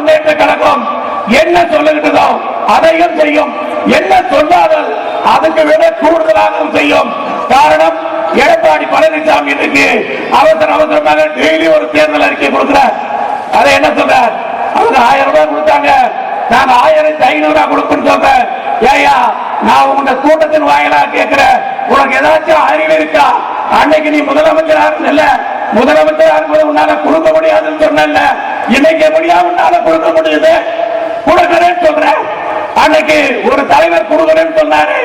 முன்னேற்ற கழகம் என்ன சொல்லுகிட்டதோ அதையும் செய்யும். என்ன சொன்னாலும் அதுக்கு விட கூடுதலாகவும் செய்யும். காரணம் எடப்பாடி பழனிசாமி இருக்கு அவசர அவசரமாக டெய்லி ஒரு தேர்தல் அறிக்கை கொடுக்கிறார். அதை என்ன சொல்றார் அவங்க ஆயிரம் ரூபாய் கொடுத்தாங்க. நான் ஆயிரத்தி ஐநூறு ரூபாய் கொடுப்பேன்னு சொல்றேன் ஏயா நான் உங்க கூட்டத்தின் வாயிலா கேட்கிறேன். உனக்கு ஏதாச்சும் அறிவு இருக்கா? அன்னைக்கு நீ முதலமைச்சராக இல்ல. முதலமைச்சராக உன்னால கொடுக்க முடியாதுன்னு சொன்ன இன்னைக்கு எப்படியா உன்னால கொடுக்க முடியுது? கொடுக்கிறேன்னு சொல்றேன் அன்னைக்கு ஒரு தலைவர் கொடுக்கிறேன்னு சொன்னாரு.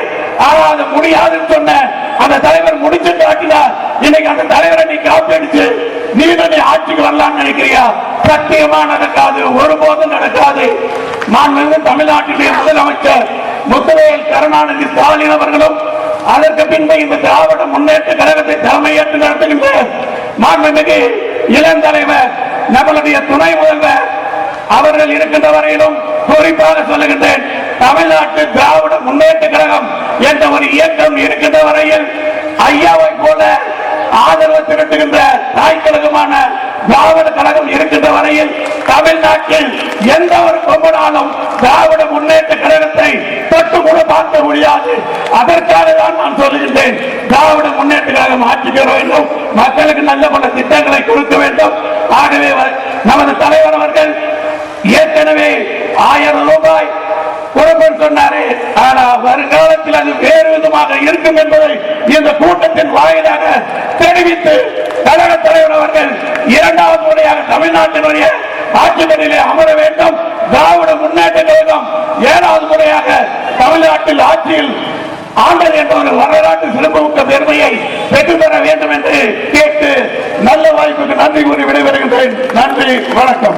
ஆனா அது முடியாதுன்னு சொன்ன. அந்த தலைவர் முடிச்சு காட்டினா இன்னைக்கு அந்த தலைவரை நீ காப்பீடுச்சு நீ நீ ஆட்சிக்கு வரலாம்னு நினைக்கிறியா? சத்தியமா நடக்காது ஒருபோதும் நடக்காது. நான் வந்து தமிழ்நாட்டிலே முதலமைச்சர் முத்துவேல் கருணாநிதி ஸ்டாலின் அவர்களும் அதற்கு பின்பு இந்த திராவிட முன்னேற்ற கழகத்தை தலைமையேற்று நடத்துகின்ற மாண்புமிகு இளம் தலைவர் நம்மளுடைய துணை முதல்வர் அவர்கள் இருக்கின்ற வரையிலும் குறிப்பாக சொல்லுகின்றேன் தமிழ்நாட்டு திராவிட முன்னேற்ற கழகம் என்ற ஒரு இயக்கம் இருக்கின்ற வரையில் ஐயாவை போல ஆதரவு திரட்டுகின்ற தாய் கழகமான திராவிட கழகம் இருக்கின்ற வரையில் தமிழ்நாட்டில் எந்த ஒரு கொம்பனாலும் திராவிட முன்னேற்ற கழகத்தை தொட்டு கூட பார்க்க முடியாது. அதற்காக தான் நான் சொல்லுகின்றேன் திராவிட முன்னேற்ற கழகம் வேண்டும். மக்களுக்கு நல்ல பல திட்டங்களை கொடுக்க வேண்டும். ஆகவே நமது தலைவர் அவர்கள் ஏற்கனவே ஆயிரம் ரூபாய் கொடுப்பேன் ஆனா வருங்காலத்தில் அது வேறு விதமாக இருக்கும் என்பதை இந்த கூட்டத்தின் வாயிலாக தெரிவித்து கழக தலைவர் அவர்கள் இரண்டாவது முறையாக தமிழ்நாட்டினுடைய ஆட்சிமன்றிலே அமர வேண்டும். திராவிட முன்னேற்ற கழகம் ஏழாவது முறையாக தமிழ்நாட்டில் ஆட்சியில் ஆண்டல் என்ற ஒரு வரலாற்று சிறப்புமிக்க பெற்று பெற வேண்டும் என்று கேட்டு நல்ல வாய்ப்புக்கு நன்றி கூறி விடைபெறுகின்றேன் நன்றி வணக்கம்.